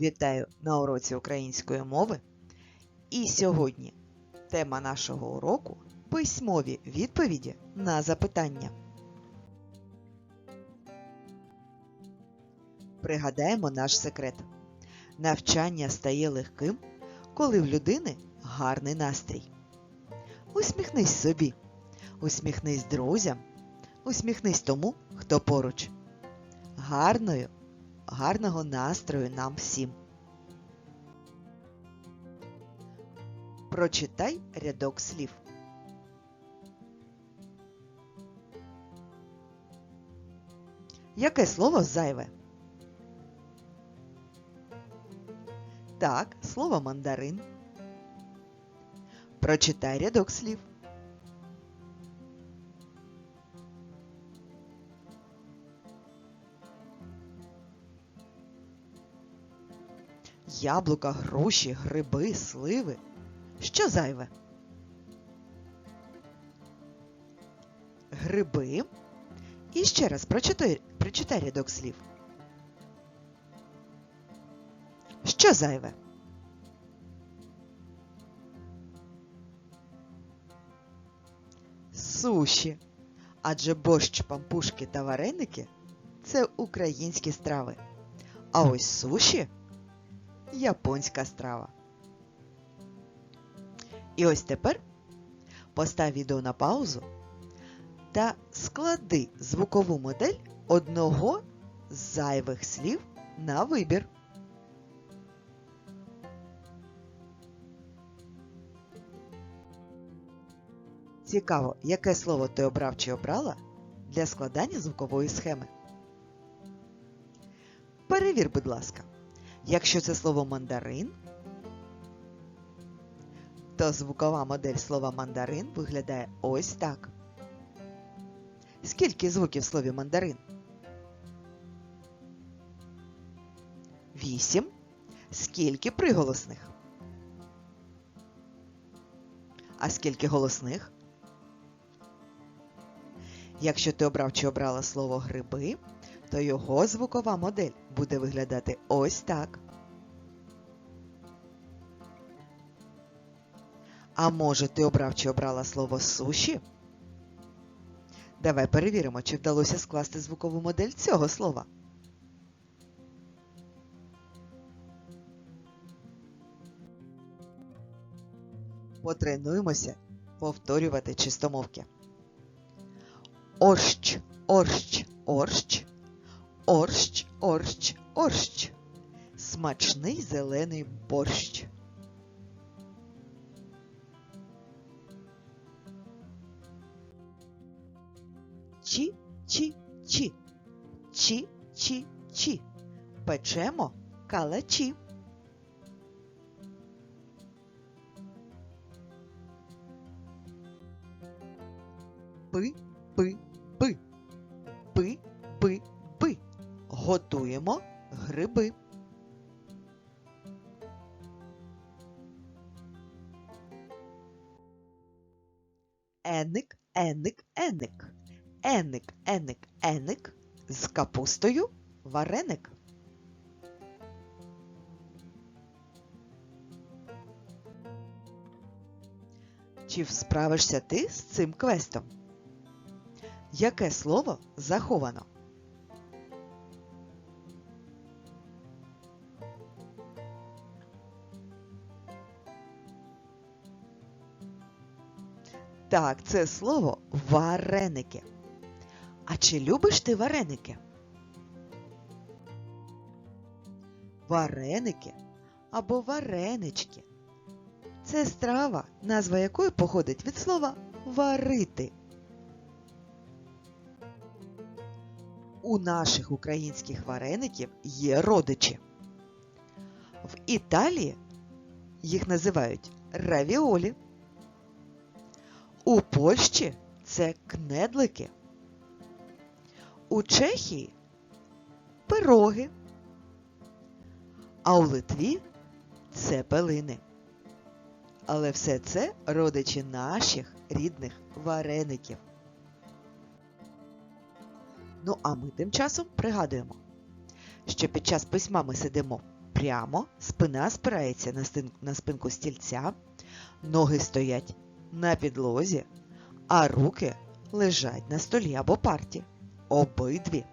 Вітаю на уроці української мови. І сьогодні тема нашого уроку письмові відповіді на запитання. Пригадаємо наш секрет. Навчання стає легким, коли в людини гарний настрій. Усміхнись собі, усміхнись друзям, усміхнись тому, хто поруч. Гарною гарного настрою нам всім. Прочитай рядок слів. Яке слово зайве? Так, слово мандарин. Прочитай рядок слів. Яблука, груші, гриби, сливи. Що зайве? Гриби. І ще раз прочитай, прочитай рядок слів. Що зайве? Суші. Адже борщ, пампушки та вареники це українські страви. А ось суші японська страва. І ось тепер постав відео на паузу та склади звукову модель одного з зайвих слів на вибір. Цікаво, яке слово ти обрав чи обрала для складання звукової схеми. Перевір, будь ласка. Якщо це слово мандарин, то звукова модель слова мандарин виглядає ось так. Скільки звуків в слові мандарин? Вісім. Скільки приголосних? А скільки голосних? Якщо ти обрав чи обрала слово гриби, то його звукова модель буде виглядати ось так. А може ти обрав чи обрала слово суші? Давай перевіримо, чи вдалося скласти звукову модель цього слова. Потренуємося повторювати чистомовки. Орщ, орщ, орщ. Орщ, орщ, орщ. Смачний зелений борщ. Чі, чі. Чі, чі. Печемо калачі. Пи, пи, пи. Пи, пи, пи. Готуємо гриби. Еник, еник, еник. Еник, еник, еник. З капустою вареник. Чи справишся ти з цим квестом? Яке слово заховано? Так, це слово вареники. А чи любиш ти вареники? Вареники або варенички. Це страва, назва якої походить від слова варити. У наших українських вареників є родичі. В Італії їх називають равіолі. У Польщі це кнедлики. У Чехії пироги. А у Литві це пелини. Але все це родичі наших рідних вареників. Ну, а ми тим часом пригадуємо, що під час письма ми сидимо прямо, спина спирається на, стин- на спинку стільця, ноги стоять на підлозі, а руки лежать на столі або парті. Обидві.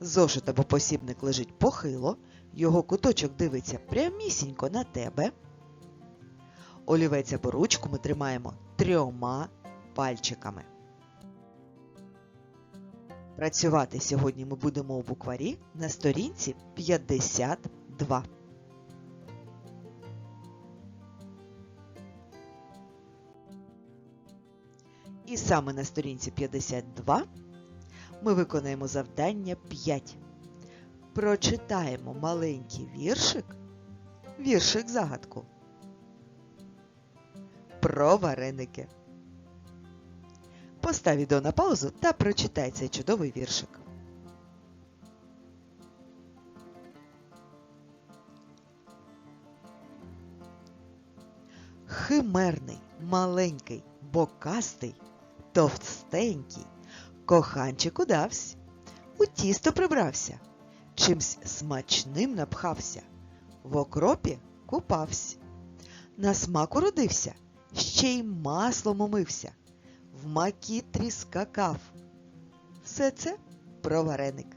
Зошит або посібник лежить похило, його куточок дивиться прямісінько на тебе. Олівець або ручку ми тримаємо трьома пальчиками. Працювати сьогодні ми будемо у букварі на сторінці 52. І саме на сторінці 52 ми виконаємо завдання 5. Прочитаємо маленький віршик, віршик загадку про вареники. Постав відео на паузу та прочитай цей чудовий віршик. Химерний, маленький, бокастий, товстенький, коханчик удавсь, у тісто прибрався, чимсь смачним напхався, в окропі купавсь, на смак уродився, ще й маслом умився в макітрі скакав. Все це про вареник.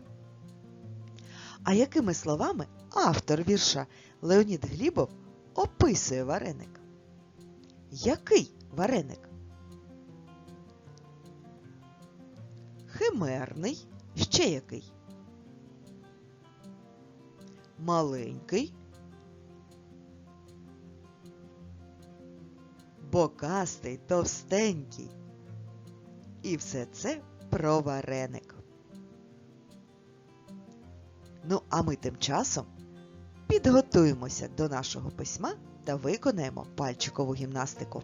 А якими словами автор вірша Леонід Глібов описує вареник? Який вареник? Химерний, ще який? Маленький, бокастий, товстенький. І все це про вареник. Ну, а ми тим часом підготуємося до нашого письма та виконаємо пальчикову гімнастику.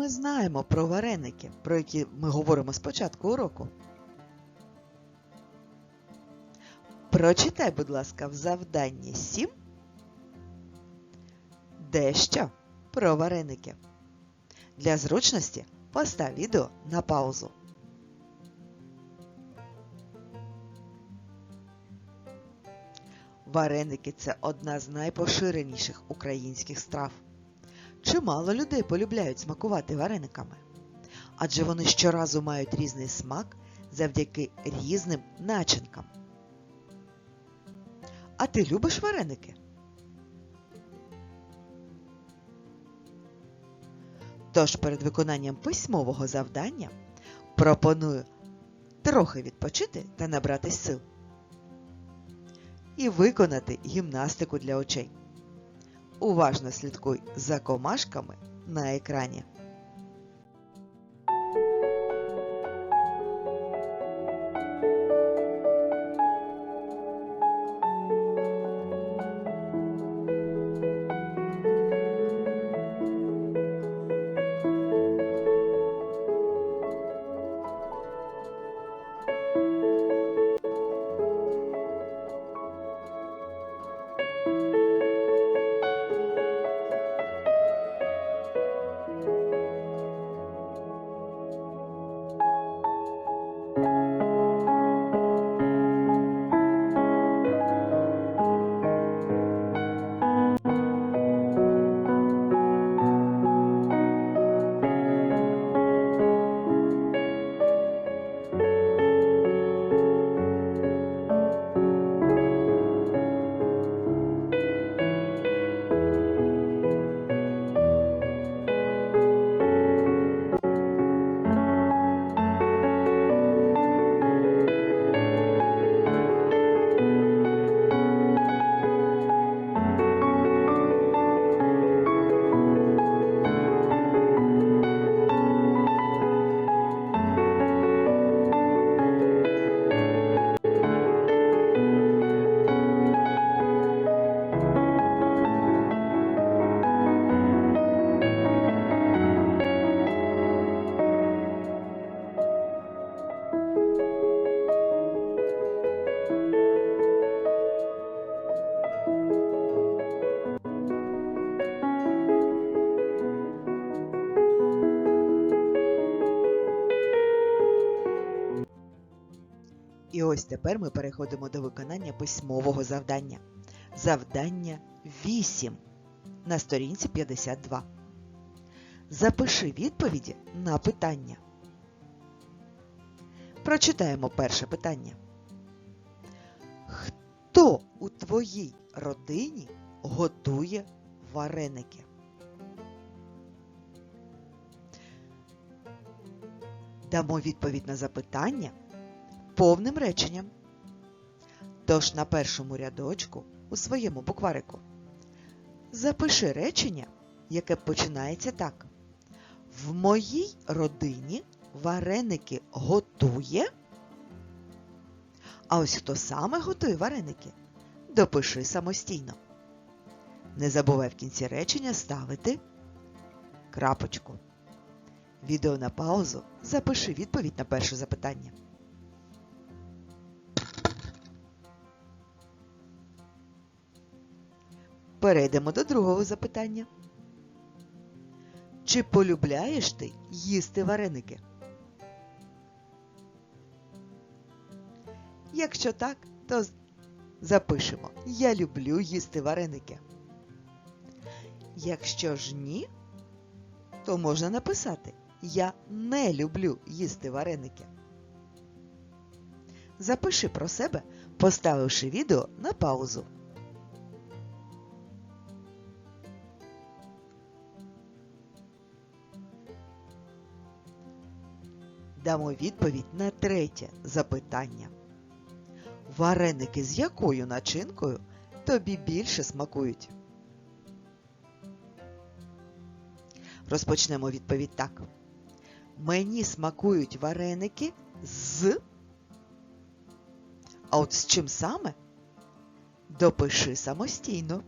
ми знаємо про вареники, про які ми говоримо з початку уроку? Прочитай, будь ласка, в завданні 7 дещо про вареники. Для зручності постав відео на паузу. Вареники це одна з найпоширеніших українських страв. Чимало людей полюбляють смакувати варениками, адже вони щоразу мають різний смак завдяки різним начинкам. А ти любиш вареники? Тож перед виконанням письмового завдання пропоную трохи відпочити та набратись сил. І виконати гімнастику для очей. Уважно слідкуй за комашками на екрані. Ось тепер ми переходимо до виконання письмового завдання. Завдання 8 на сторінці 52. Запиши відповіді на питання. Прочитаємо перше питання. Хто у твоїй родині готує вареники? Дамо відповідь на запитання повним реченням. Тож на першому рядочку у своєму букварику запиши речення, яке починається так. В моїй родині вареники готує. А ось хто саме готує вареники, допиши самостійно. Не забувай в кінці речення ставити крапочку. Відео на паузу. Запиши відповідь на перше запитання. Перейдемо до другого запитання. Чи полюбляєш ти їсти вареники? Якщо так, то запишемо Я люблю їсти вареники. Якщо ж ні, то можна написати Я не люблю їсти вареники. Запиши про себе, поставивши відео на паузу. Дамо відповідь на третє запитання. Вареники з якою начинкою тобі більше смакують? Розпочнемо відповідь так. Мені смакують вареники з. А от з чим саме? Допиши самостійно.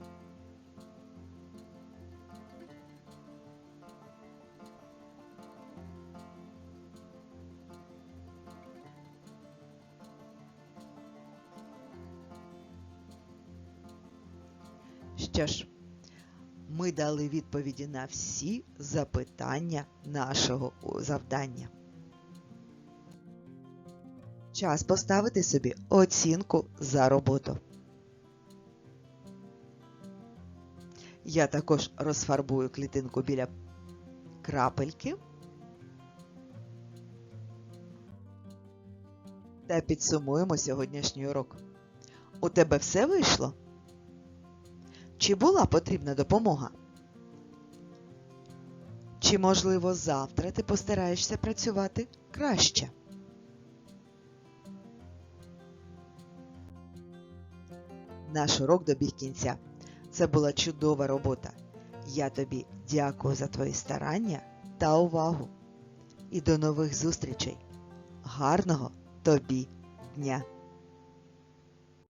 Що ж, ми дали відповіді на всі запитання нашого завдання. Час поставити собі оцінку за роботу. Я також розфарбую клітинку біля крапельки та підсумуємо сьогоднішній урок. У тебе все вийшло? Чи була потрібна допомога? Чи, можливо, завтра ти постараєшся працювати краще? Наш урок добіг кінця. Це була чудова робота. Я тобі дякую за твої старання та увагу. І до нових зустрічей. Гарного тобі дня!